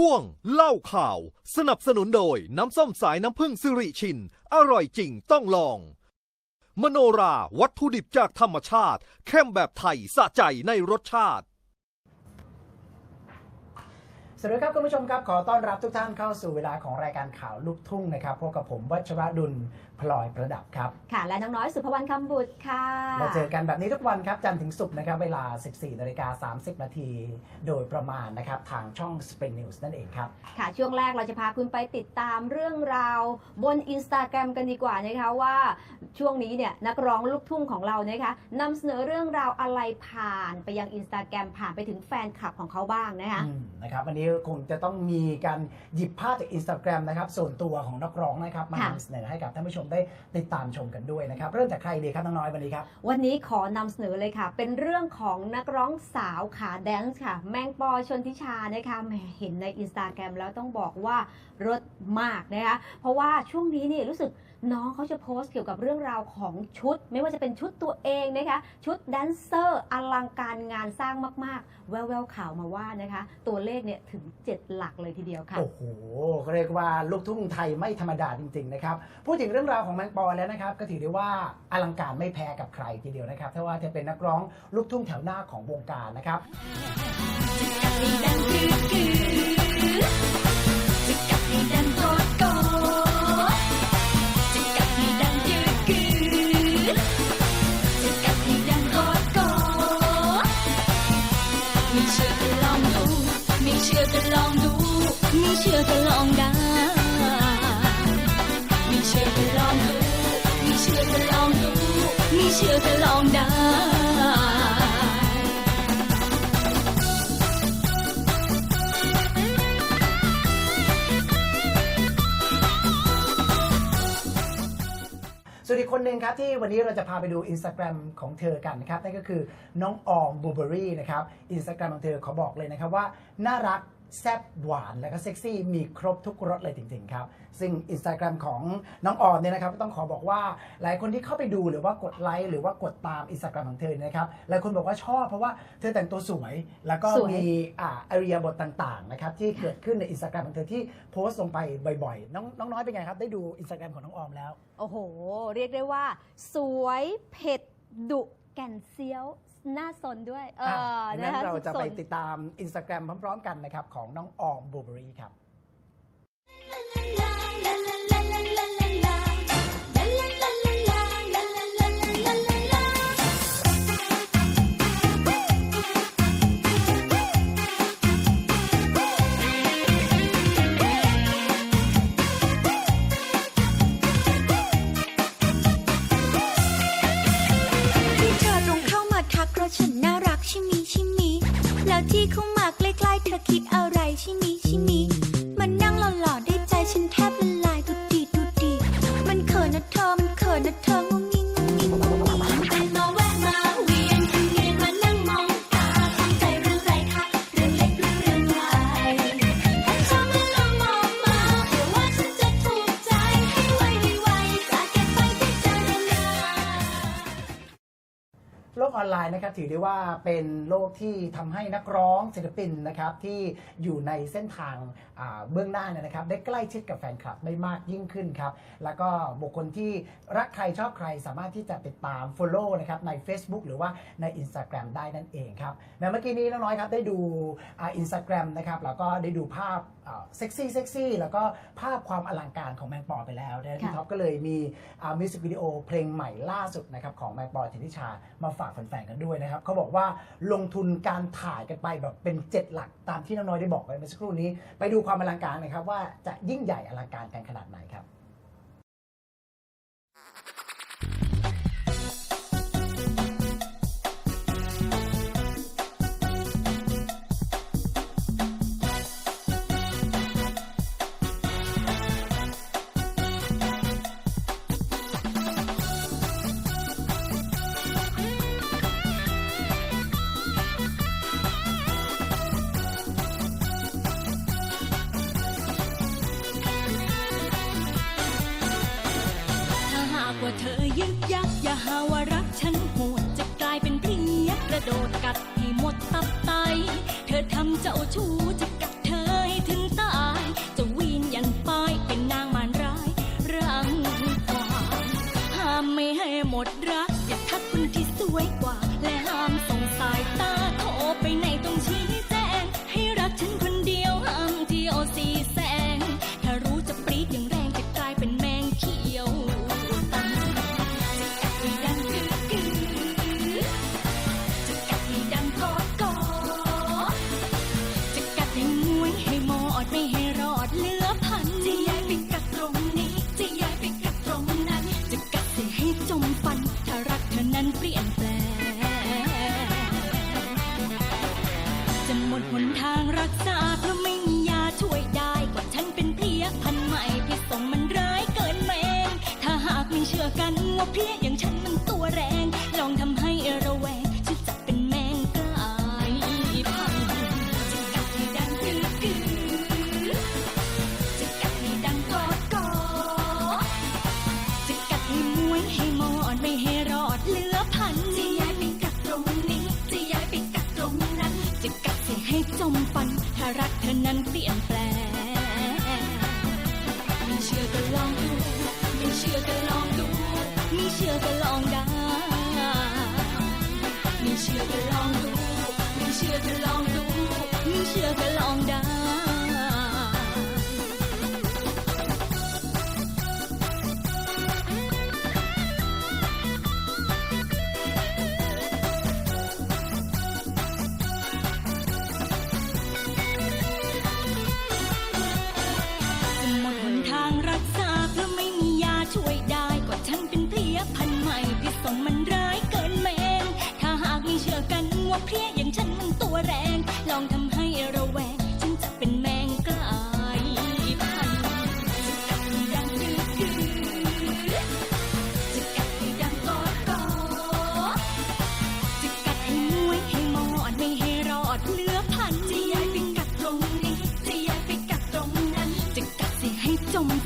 ช่วงเล่าข่าว สนับสนุนโดยน้ำส้มสายน้ำผึ้งสิริชิน อร่อยจริงต้องลอง มโนราวัตถุดิบจากธรรมชาติ เข้มแบบไทยสะใจในรสชาติ สวัสดีครับคุณผู้ชมครับ ขอต้อนรับทุกท่านเข้าสู่เวลาของรายการข่าวลูกทุ่งนะครับพบกับผมวัชรดุลพลอยประดับครับ ค่ะ และน้องน้อยสุภวรรณคำบุตรค่ะเราเจอกันแบบนี้ทุกวันครับจันทร์ถึงศุกร์นะครับเวลา 14นาฬิกา30 นาทีโดยประมาณนะครับทางช่อง Spring News นั่นเองครับ ค่ะช่วงแรกเราจะพาคุณไปติดตามเรื่องราวบนอินสตาแกรมกันดีกว่านะคะว่าช่วงนี้เนี่ยนักร้องลูกทุ่งของเรานะคะนำเสนอเรื่องราวอะไรผ่านไปยังอินสตาแกรมผ่านไปถึงแฟนคลับของเขาบ้างนะคะอืมนะครับวันนี้คงจะต้องมีการหยิบภาพจากอินสตาแกรมนะครับส่วนตัวของนักร้องนะครับมาค่ะนำเสนอให้กับท่านผู้ชมได้ติดตามชมกันด้วยนะครับเริ่มจากใครดีครับน้องน้อยวันนี้ครับวันนี้ขอนำเสนอเลยค่ะ เป็นเรื่องของนักร้องสาวขาแดนซ์ค่ะ แมงปอชนทิชานะคะแหมเห็นในอินสตาแกรมแล้วต้องบอกว่ารสมากนะคะเพราะว่าช่วงนี้นี่รู้สึก น้องเขาจะโพสต์เกี่ยวกับเรื่องราวของชุด ไม่ว่าจะเป็นชุดตัวเองนะคะชุดแดนเซอร์อลังการงานสร้างมาก ๆ แววๆข่าวมาว่านะคะ ตัวเลขเนี่ยถึง 7 หลักเลยทีเดียวค่ะ โอ้โหเรียกว่าลูกทุ่งไทยไม่ธรรมดาจริง ๆ นะครับ พูดถึงเรื่องราวของแมงปอแล้วนะครับ ก็ถือได้ว่าอลังการไม่แพ้กับใครทีเดียวนะครับถ้าว่าจะเป็นนักร้องลูกทุ่งแถวหน้าของวงการนะครับ ไม่เชื่อก็ลองดูไม่เชื่อก็ลองดูไม่เชื่อก็ลองไกคนหนึ่งครับที่วันนี้เราจะพาไปดูอินสตาแกรมของเธอกันนะครับนั่นก็คือน้องออมบูเบอรี่นะครับอินสตาแกรมของเธอขอบอกเลยนะครับว่าน่ารัก แซ่บหวานและก็เซ็กซี่มีครบทุกรสเลยจริงๆครับ ซึ่งอินสตาแกรมของน้องออมเนี่ยนะครับต้องขอบอกว่าหลายคนที่เข้าไปดูหรือว่ากดไลค์หรือว่ากดตามอินสตาแกรมของเธอเนยนะครับหลายคนบอกว่าชอบเพราะว่าเธอแต่งตัวสวย แล้วก็สวย มีอ่าอริยาบทต่างๆนะครับที่เกิดขึ้นในอินสตาแกรมของเธอที่โพสต์ลงไปบ่อยๆน้องน้องน้อยเป็นไงครับได้ดูอินสตาแกรมของน้องออมแล้ว โอ้โห เรียกได้ว่า สวยเผ็ดดุแก่นเซียว น่าสนด้วย เอออะดังนะนั้นคะเราจะสไปนติดตามอินสตาแกรมพร้อมๆกันนะครับ ของน้องออมบูเบอรี่ครับ แล้ ออนไลน์นะครับถือได้ว่าเป็นโลกที่ทำให้นักร้องศิลปินนะครับที่อยู่ในเส้นทางอ่าเบื้องหน้าเนี่ยนะครับ ได้ใกล้ชิดกับแฟนคลับได้มากยิ่งขึ้นครับ แล้วก็บุคคลที่รักใครชอบใครสามารถที่จะติดตาม Follow นะครับใน Facebook หรือว่าใน Instagram ได้นั่นเองครับแม้เมื่อกี้นี้น้องน้อยครับได้ดูอินสตาแกรมนะครับแล้วก็ได้ดูภาพเซ็กซี่เซ็กซี่แล้วก็ภาพความอลังการของแมงปอไปแล้วนะพี่ค่ะท็อปก็เลยมีมิวสิกวิดีโอเพลงใหม่ล่าสุดนะครับของแมงปอธินิชามาฝากแฟนๆกันด้วยนะครับเขาบอกว่าลงทุนการถ่ายกันไปแบบเป็น 7 หลักตามที่น้องน้อยได้บอกไปเมื่อสักครู่นี้ ไปดูความอลังการนะครับว่าจะยิ่งใหญ่อลังการกันขนาดไหนครับ ระโดดกัดให้หมดตับไตเธอทำเจ้าชู้จะกัดเธอให้ถึงต เพี้ยอย่างฉันมันตัวแรง ลองทำให้ระแวงฉันจะเป็นแมงกลายพัจะกัดให้ดังคือคือจะกัดให้ดักอดกอดจะกัดให้มวยให้มอดไม่ให้รอดเหลือพันจะย้ายไปกัดตรงนี้จะย้ายไปกัดตรงนั้นจะกัดให้จมฟันถ้ารักเธอนั้นเปลี่ยนแป 写的让人，写的。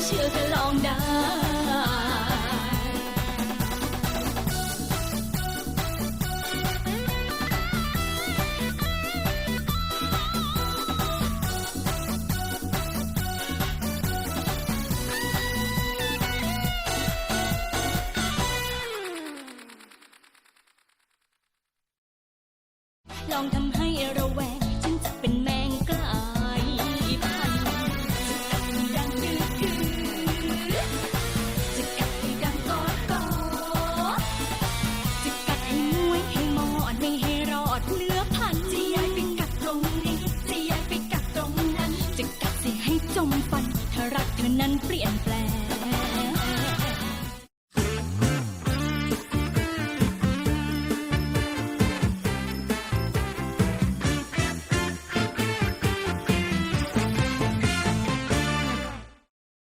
chưa thể lòng đá จะกัดสิให้จมฟันถ้ารักเธอนั้นเปลี่ยนแปลง